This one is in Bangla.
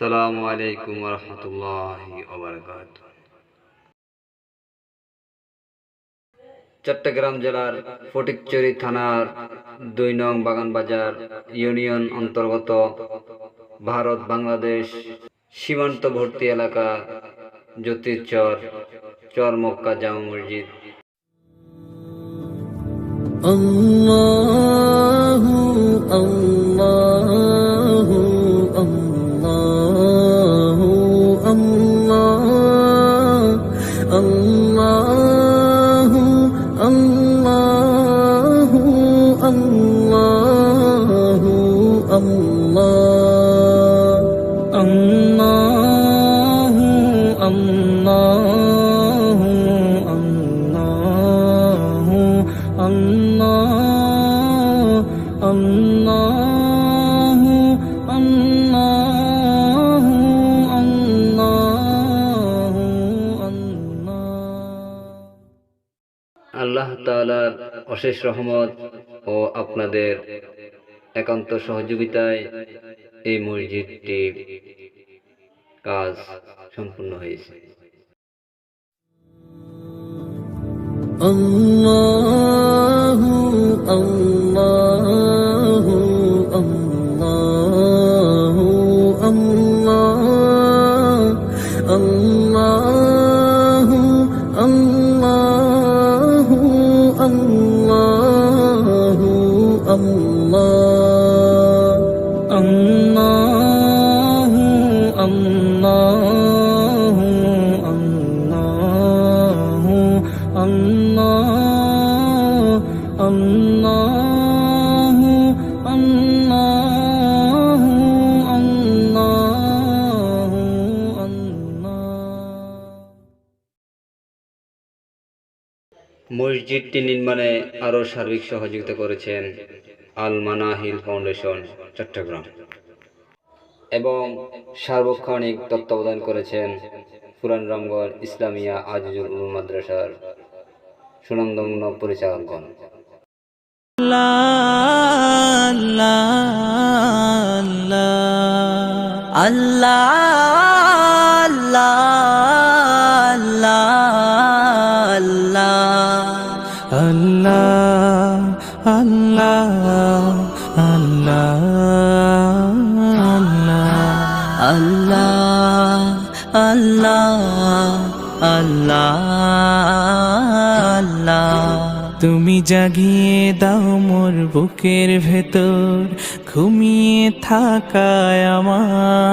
আসসালামু আলাইকুম রহমতুল্লাহ চট্টগ্রাম জেলার ফটিকচুরি থানার দুই নং বাগানবাজার ইউনিয়ন অন্তর্গত ভারত বাংলাদেশ সীমান্ত ভর্তি এলাকা জ্যোতির্চর চর মক্কা জামা মসজিদ। الله الله الله الله الله الله الله আল্লাহ তালার অশেষ রহমত ও আপনাদের একান্ত সহযোগিতায় এই মসজিদটি কাজ সম্পূর্ণ হয়েছে। Allah আল্লাহ আল্লাহ আল্লাহ আল্লাহ আল্লাহ আল্লাহ আল্লাহ আল্লাহ। মসজিদটি নির্মাণে আরও সার্বিক সহযোগিতা করেছেন। আল মানাহিল ফাউন্ডেশন, চট্টগ্রাম। এবং সার্বক্ষণিক তত্ত্বাবধান করেছেন পুরান রামগড় ইসলামিয়া আজিজুল মাদ্রাসার সুনন্দমূর্ণ পরিচালকগণ। আল্লাহ আল্লাহ আল্লাহ আল্লাহ আল্লাহ আল্লাহ তুমি জাগিয়ে দাও মোর বুকের ভেতর, ঘুমিয়ে থাকায় আমার